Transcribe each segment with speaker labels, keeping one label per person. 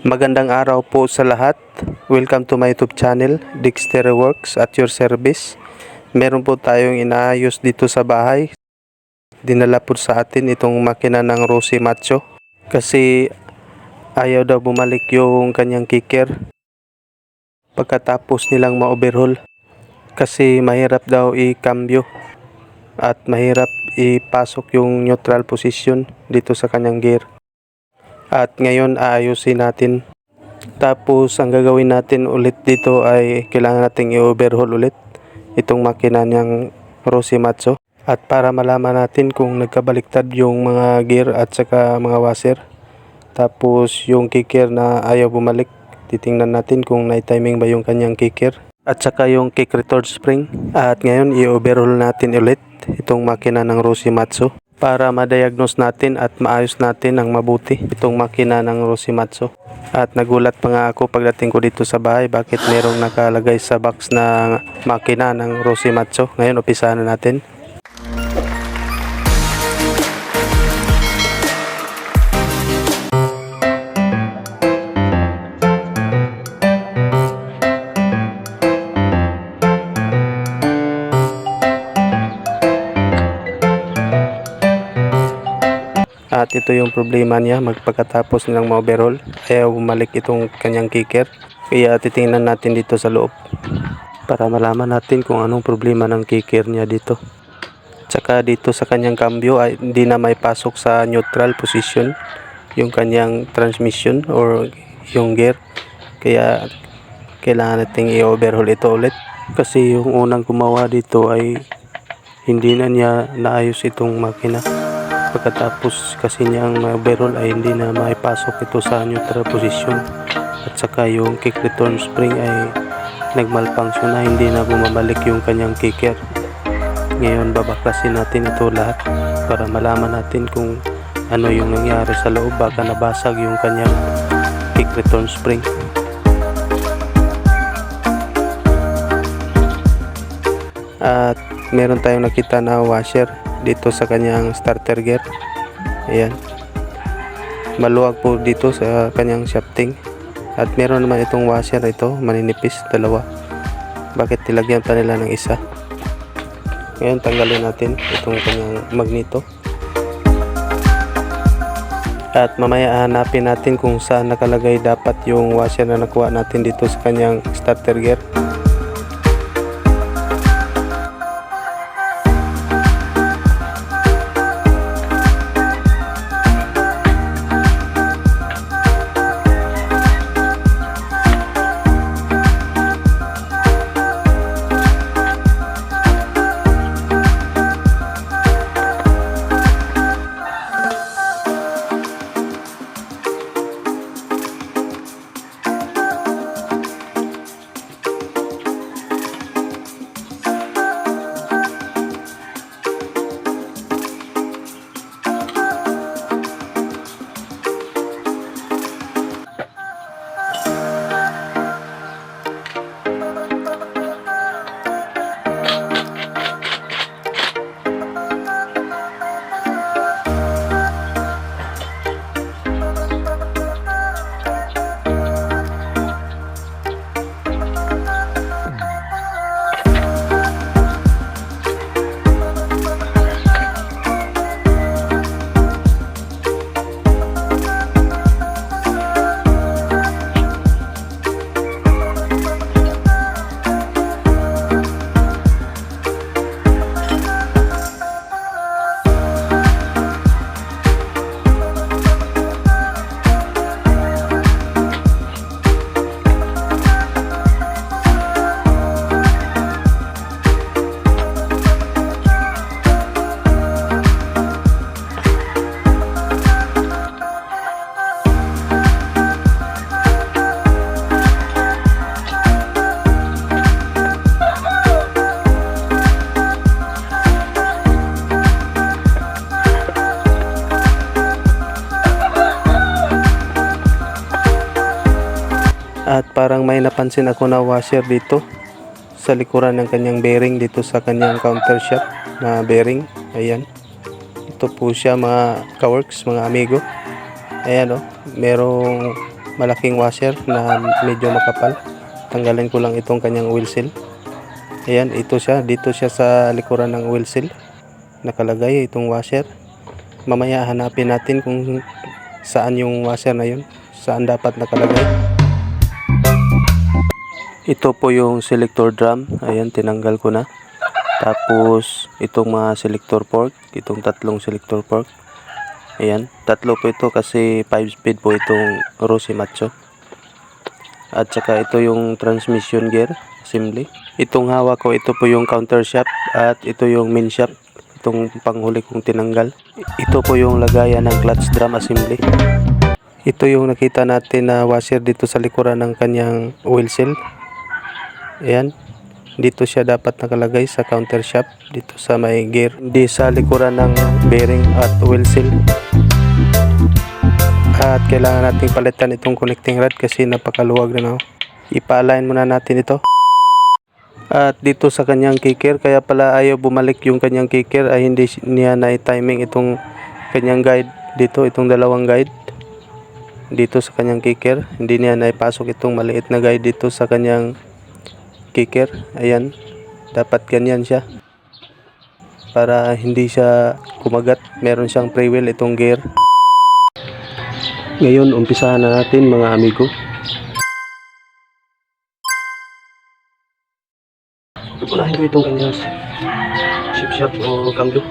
Speaker 1: Magandang araw po sa lahat. Welcome to my YouTube channel, Dexter Works at your service. Meron po tayong inaayos dito sa bahay. Dinala po sa atin itong makina ng Rosy Macho kasi ayaw daw bumalik yung kanyang kicker pagkatapos nilang ma-overhaul kasi mahirap daw i-cambio at mahirap ipasok yung neutral position dito sa kanyang gear. At ngayon aayusin natin. Tapos ang gagawin natin ulit dito ay kailangan nating i-overhaul ulit itong makina niyang Rosimatsu. At para malaman natin kung nagkabaliktad yung mga gear at saka mga washer. Tapos yung kicker na ayaw bumalik, titingnan natin kung na-timing ba yung kanyang kicker. At saka yung kick return spring. At ngayon i-overhaul natin ulit itong makina ng Rosimatsu para ma-diagnose natin at maayos natin ng mabuti itong makina ng Rosimatsu. At nagulat pa nga ako pagdating ko dito sa bahay bakit merong nakalagay sa box na makina ng Rosimatsu. Ngayon upisahan na natin. Ito yung problema niya magpagkatapos nilang ma-overhaul. Ayaw bumalik itong kanyang kicker. Kaya titingnan natin dito sa loob para malaman natin kung anong problema ng kicker niya dito. Tsaka dito sa kanyang cambio ay hindi na may pasok sa neutral position yung kanyang transmission or yung gear. Kaya kailangan nating i-overhaul ito ulit. Kasi yung unang gumawa dito ay hindi na niya naayos itong makina. Pagkatapos kasi niyang overhaul ay hindi na maipasok ito sa neutral position. At saka yung kick return spring ay nagmalfunction na hindi na bumabalik yung kanyang kicker. Ngayon babaklasin natin ito lahat para malaman natin kung ano yung nangyari sa loob baka nabasag yung kanyang kick return spring. At meron tayong nakita na washer dito sa kanyang starter gear. Ayan. Maluwag po dito sa kanyang shafting. At meron naman itong washer ito, maninipis, dalawa. Bakit tilagyan pa nila ng isa? Ngayon tanggalin natin itong kanyang magneto. At mamaya hanapin natin kung saan nakalagay dapat yung washer na nakuha natin dito sa kanyang starter gear. At parang may napansin ako na washer dito sa likuran ng kanyang bearing dito sa kanyang counter shop na bearing. Ayan. Ito po siya mga kaworks, mga amigo. Ayan o. merong malaking washer na medyo makapal. Tanggalin ko lang itong kanyang oil seal. Ayan, ito siya. Dito siya sa likuran ng oil seal. Nakalagay itong washer. Mamaya hanapin natin kung saan yung washer na yun. Saan dapat nakalagay. Ito po yung selector drum. Ayan, tinanggal ko na. Tapos, itong mga selector fork. Itong tatlong selector fork. Ayan, tatlo po ito kasi 5 speed po itong Rossi Macho. At saka ito yung transmission gear assembly. Itong hawak ko, ito po yung counter shaft at ito yung main shaft. Itong panghuli kong tinanggal. Ito po yung lagayan ng clutch drum assembly. Ito yung nakita natin na washer dito sa likuran ng kanyang oil seal. Ayan. Dito siya dapat nakalagay sa counter shaft dito sa may gear. Di sa likuran ng bearing at oil seal. At kailangan nating palitan itong connecting rod kasi napakaluwag na. No? Ipa-align muna natin ito. At dito sa kanyang kicker, kaya pala ayaw bumalik yung kanyang kicker ay hindi niya na timing itong kanyang guide dito, itong dalawang guide dito sa kanyang kicker. Hindi niya na ipasok itong maliit na guide dito sa kanyang kicker. Ayan, dapat ganyan siya para hindi siya kumagat. Meron siyang free wheel itong gear. Ngayon, umpisahan na natin mga amigo. Unahin ko itong kanyang chip shot o cambio.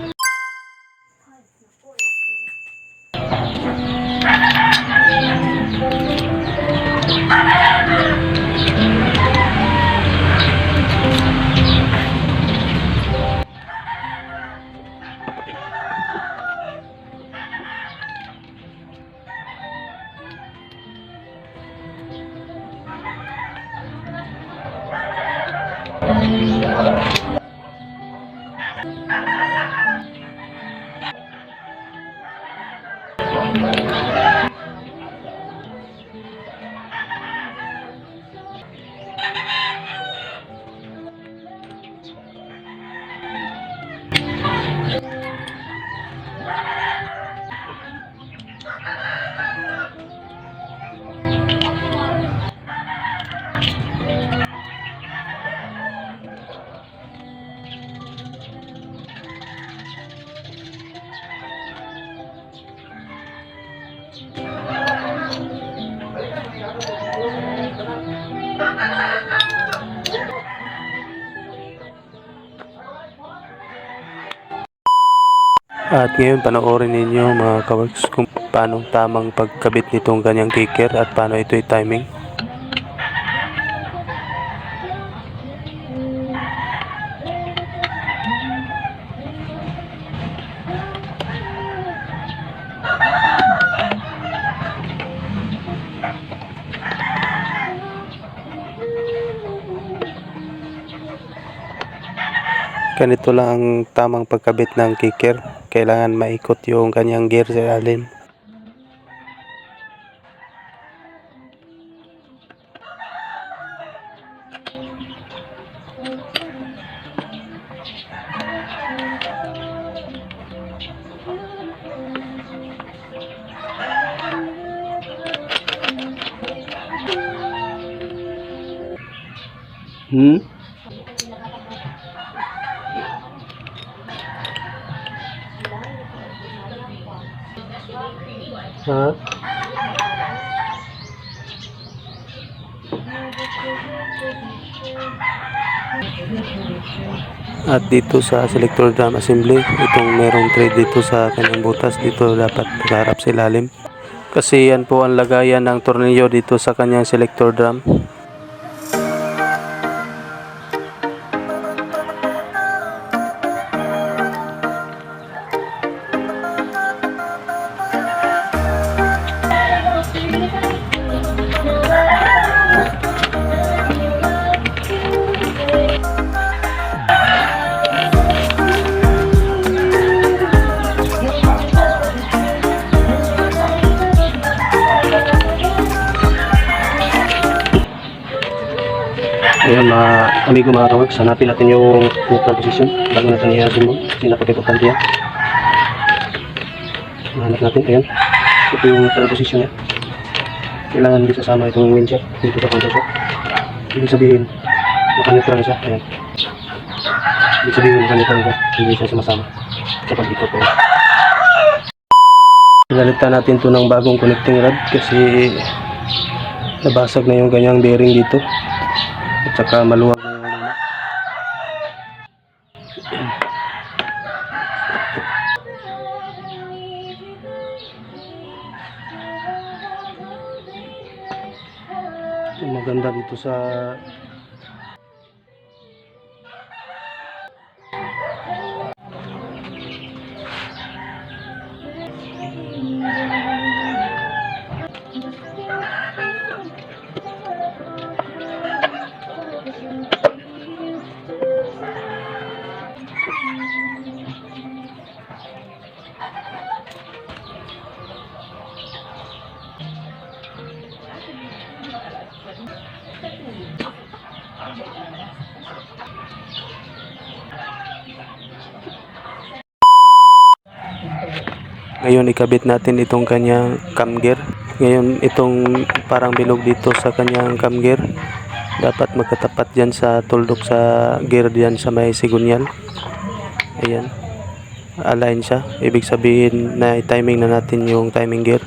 Speaker 1: At ngayon panoorin ninyo mga kaworks kung paano tamang pagkabit nitong kanyang kicker at paano ito'y timing. Ganito lang ang tamang pagkabit ng kicker. Kailangan maikot yung kanyang gear sa ilalim. Ha? At dito sa selector drum assembly, itong merong thread dito sa kanyang butas, dito dapat nakaharap sa ilalim. Kasi yan po ang lagayan ng tornilyo dito sa kanyang selector drum.
Speaker 2: Amigo mga kaworks, hanapin natin yung neutral position bago natin i-assume mo. Pinapag-importante yan. Hanap natin, ayan. Ito yung neutral position niya. kailangan hindi sasama itong wheelchair dito sa pagkasok. Ibig sabihin, nakaneutral siya. Ayan. Ibig sabihin, nakaneutral siya. Hindi siya sumasama sa pag-ikot. Ayan. Pinalitan natin to ng bagong connecting rod kasi nabasag na yung ganyang bearing dito. At saka maluwag na yung luma. Yung maganda dito sa
Speaker 1: Ngayon ikabit natin itong kanyang cam gear. Ngayon itong parang bilog dito sa kanyang cam gear. Dapat magkatapat dyan sa tuldok sa gear dyan sa may sigunyal. Ayan. Align siya. Ibig sabihin na timing na natin yung timing gear.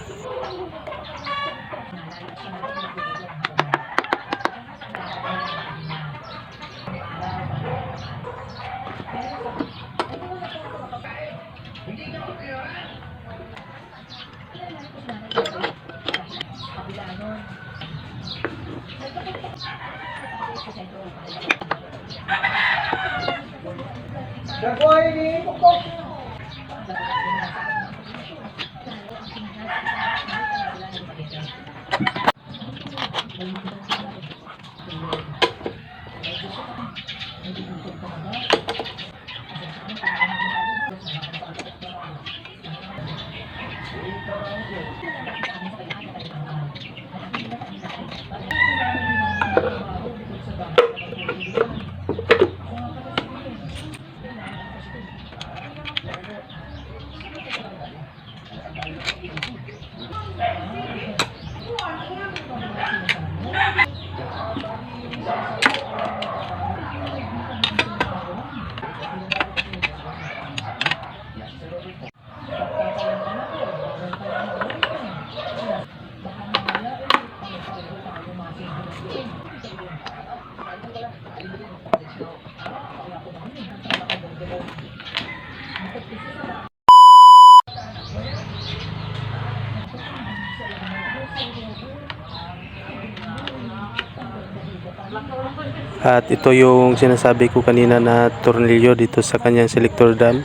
Speaker 1: At ito yung sinasabi ko kanina na tornilyo dito sa kanyang selector dam.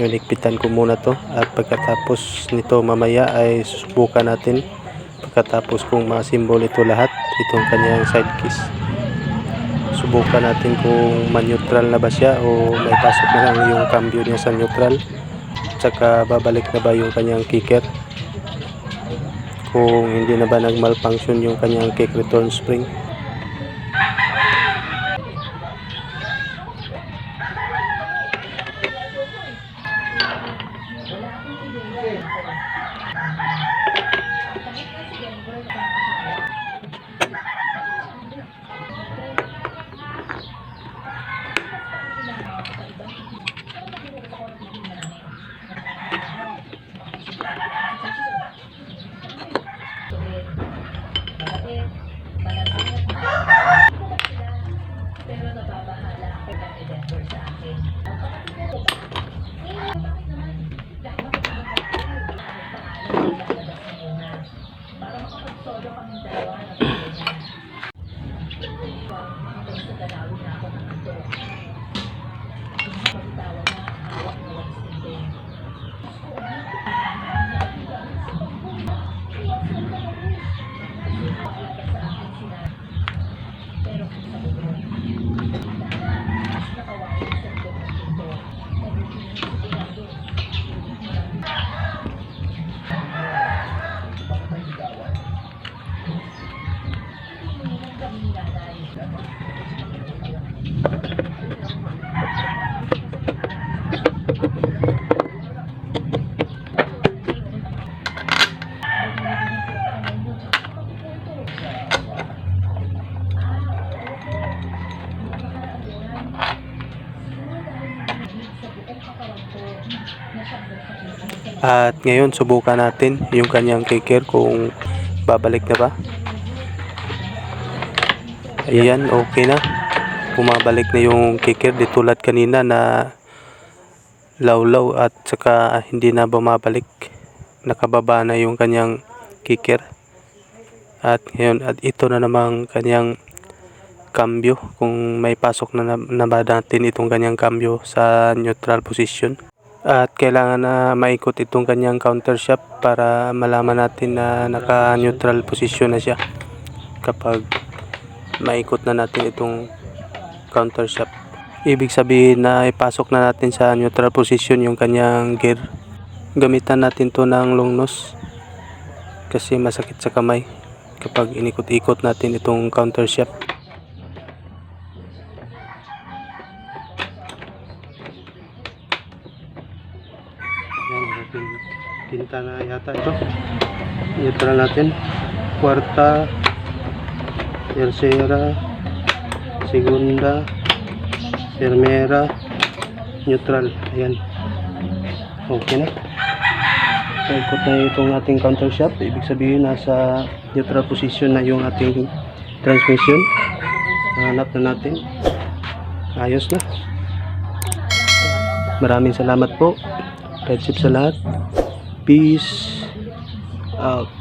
Speaker 1: Yung ikpitan ko muna to at pagkatapos nito mamaya ay susubukan natin pagkatapos kung masimbol ito lahat itong kanyang side keys. Subukan natin kung ma-neutral na ba siya o may pasok na lang yung cambio niya sa neutral. Tsaka babalik na ba yung kanyang kicker. Kung hindi na ba nag-malfunction yung kanyang kick return spring. 到时候就换成百万 At ngayon subukan natin yung kanyang kicker kung babalik na ba. Ayan, okay na. Bumabalik na yung kicker di tulad kanina na lawlaw at saka hindi na bumabalik. Nakababa na yung kanyang kicker. At ngayon, at ito na namang kanyang cambio kung may pasok na, na, natin itong kanyang cambio sa neutral position. At kailangan na maikot itong kanyang counter shaft para malaman natin na naka-neutral position na siya kapag maikot na natin itong counter shaft. Ibig sabihin na ipasok na natin sa neutral position yung kanyang gear. Gamitan natin to ng long nose kasi masakit sa kamay kapag inikot-ikot natin itong counter shaft. Yan, natin tinta na yata ito. Neutral natin. Kwarta, tercera, segunda, primera, neutral. Ayan. Okay na. So, ikot na itong ating counter shaft. Ibig sabihin, nasa neutral position na yung ating transmission. Hanap na natin. Ayos na. Maraming salamat po. Red Chip sa lahat. Peace out.